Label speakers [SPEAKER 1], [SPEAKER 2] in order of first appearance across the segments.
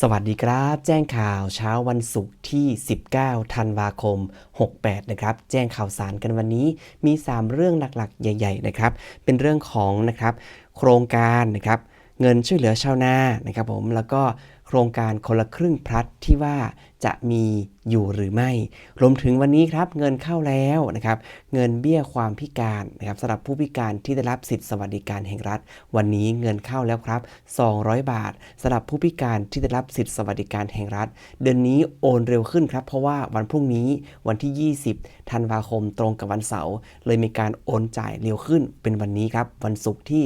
[SPEAKER 1] สวัสดีครับ แจ้งข่าวเช้าวันศุกร์ที่ 19 ธันวาคม 68 นะครับ แจ้งข่าวสารกันวันนี้มี 3 เรื่องหลักๆ ใหญ่ ๆ นะครับ เป็นเรื่องของนะครับ โครงการนะครับ เงินช่วยเหลือชาวนานะครับผมแล้วก็ โครงการคนละครึ่งพลัดที่ว่าจะมีอยู่หรือไม่ รวมถึงวันนี้ครับเงินเข้าแล้วนะครับเงินเบี้ยความพิการนะครับสำหรับผู้พิการที่ได้รับสิทธิสวัสดิการแห่งรัฐ วันนี้เงินเข้าแล้วครับ 200 บาทสำหรับผู้พิการที่ได้รับสิทธิสวัสดิการแห่งรัฐ เดือนนี้โอนเร็วขึ้นครับ เพราะว่าวันพรุ่งนี้วันที่ 20 ธันวาคมตรงกับวันเสาร์เลยมีการโอนจ่ายเร็วขึ้นเป็นวันนี้ครับวันศุกร์ที่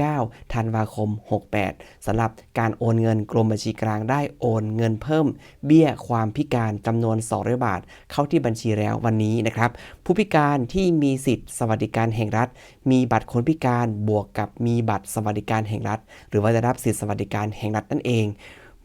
[SPEAKER 1] 19 ธันวาคม 68สำหรับการโอนเงินกรมบัญชีกลางได้โอนเงินเพิ่ม เบี้ยความพิการจำนวน200บาท เข้าที่บัญชีแล้ววันนี้นะครับ ผู้พิการที่มีสิทธิสวัสดิการแห่งรัฐ มีบัตรคนพิการบวกกับมีบัตรสวัสดิการแห่งรัฐ หรือว่าจะรับสิทธิสวัสดิการแห่งรัฐนั่นเอง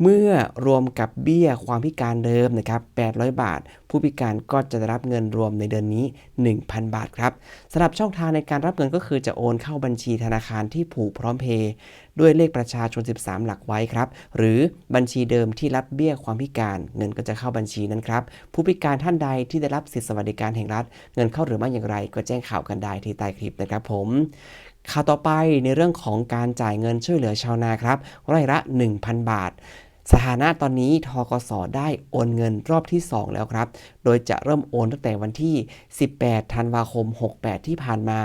[SPEAKER 1] เมื่อรวมกับเบี้ยความพิการเดิมนะครับ 800 บาท ผู้พิการก็จะได้รับเงินรวมในเดือนนี้ 1,000 บาทครับสำหรับช่องทางในการรับเงินก็คือจะโอนเข้าบัญชีธนาคารที่ผูกพร้อมเพย์ด้วยเลขประชาชน 13 หลักไว้ครับ หรือบัญชีเดิมที่รับเบี้ยความพิการ เงินก็จะเข้าบัญชีนั้นครับ ผู้พิการท่านใดที่ได้รับสิทธิสวัสดิการแห่งรัฐ เงินเข้าหรือไม่อย่างไร ก็แจ้งข่าวกันได้ที่ใต้คลิปนะครับผมข่าวต่อไปในเรื่องของการจ่ายเงินช่วยเหลือชาวนาครับไร่ละ 1,000 บาท สถานะตอนนี้ทกสได้โอนเงินรอบที่ 2 แล้วครับ โดยจะเริ่มโอนตั้งแต่วันที่ 18 ธันวาคม 68 ที่ผ่านมา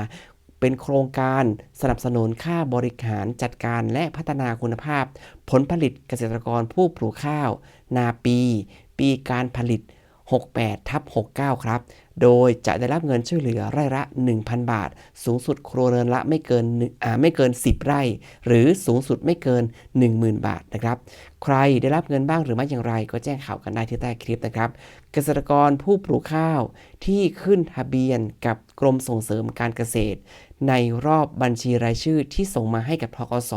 [SPEAKER 1] เป็นโครงการสนับสนุนค่าบริหารจัดการและพัฒนาคุณภาพ ผลผลิตเกษตรกรผู้ปลูกข้าว นาปี ปีการผลิต 68ทับ69 ครับ โดยจะได้รับเงินช่วยเหลือไร่ละ 1,000 บาท สูงสุดครัวเรือนละไม่เกินไม่เกิน 10 ไร่ หรือสูงสุดไม่เกิน 10,000 บาทนะครับ ใครได้รับเงินบ้างหรือไม่อย่างไร ก็แจ้งข่าวกันได้ที่ใต้คลิปนะครับ เกษตรกรผู้ปลูกข้าวที่ขึ้นทะเบียนกับกรมส่งเสริมการเกษตร ในรอบบัญชีรายชื่อที่ส่งมาให้กับทกส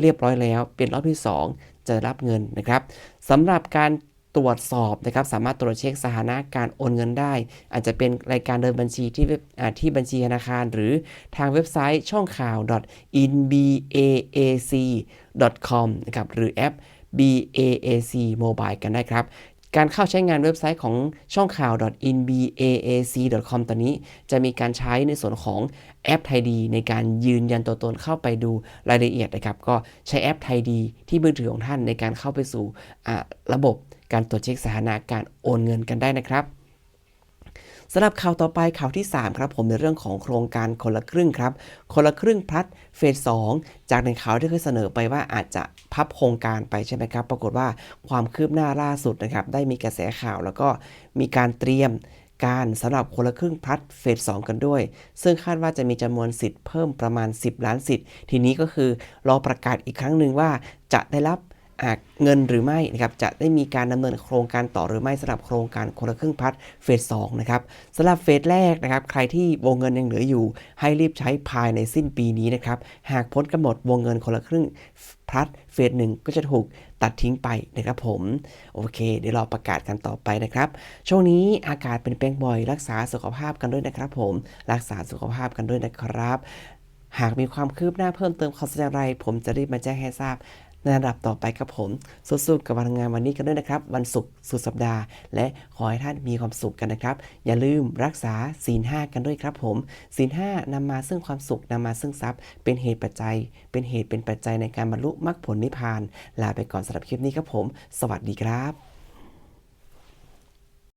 [SPEAKER 1] เรียบร้อยแล้ว เป็นรอบที่ 2 จะรับเงินนะครับสำหรับการ ตรวจสอบนะครับ สามารถตรวจเช็คสถานะการโอนเงินได้ อาจจะเป็นรายการเดินบัญชีที่เว็บที่บัญชีธนาคาร หรือทางเว็บไซต์ช่องข่าว inbaac.com นะครับหรือแอป BAAC Mobile กันได้ครับการเข้าใช้งานเว็บไซต์ของช่องข่าว inbaac.com ตอนนี้ จะมีการใช้ในส่วนของแอปไทยดีในการยืนยันตัวตนเข้าไปดูรายละเอียดนะครับ ก็ใช้แอปไทยดีที่มือถือของท่านในการเข้าไปสู่ระบบ การตรวจเช็คสถานะการโอนเงินกันได้นะครับสำหรับข่าวต่อไปข่าวที่ 3 ครับผมในเรื่องของโครงการคนละครึ่งครับ คนละครึ่งพลัดเฟส 2 จากในข่าวที่เคยเสนอไปว่าอาจจะพับโครงการไปใช่ไหมครับ ปรากฏว่าความคืบหน้าล่าสุดนะครับ ได้มีกระแสข่าวแล้วก็มีการเตรียมการสำหรับคนละครึ่งพลัดเฟส 2 กันด้วย ซึ่งคาดว่าจะมีจำนวนสิทธิ์เพิ่มประมาณ 10 ล้านสิทธิ์ ทีนี้ก็คือรอประกาศอีกครั้งหนึ่งว่าจะได้รับ เงินหรือไม่นะครับจะได้มีการดำเนินโครงการต่อหรือไม่สำหรับโครงการคนละครึ่งพัดเฟสสองนะครับสำหรับเฟสแรกนะครับใครที่วงเงินยังเหลืออยู่ ให้รีบใช้ภายในสิ้นปีนี้นะครับหากพ้นกำหนดวงเงินคนละครึ่งพัดเฟสหนึ่งก็จะถูกตัดทิ้งไปนะครับผม โอเค เดี๋ยวเราประกาศกันต่อไปนะครับ ช่วงนี้อากาศเป็นแปลงบ่อยรักษาสุขภาพกันด้วยนะครับผม รักษาสุขภาพกันด้วยนะครับ หากมีความคืบหน้าเพิ่มเติมข่าวสารอะไร ผมจะรีบมาแจ้งให้ทราบ ในระดับต่อไปครับผมสู้ๆกับวันทำงานวันนี้กันด้วยนะครับ วันศุกร์สุดสัปดาห์ และขอให้ท่านมีความสุขกันนะครับ อย่าลืมรักษาศีลห้ากันด้วยครับผมศีลห้านำมาซึ่งความสุขนำมาซึ่งทรัพย์ เป็นเหตุปัจจัย เป็นเหตุเป็นปัจจัยในการบรรลุมรรคผลนิพพาน ลาไปก่อนสำหรับคลิปนี้ครับผม สวัสดีครับ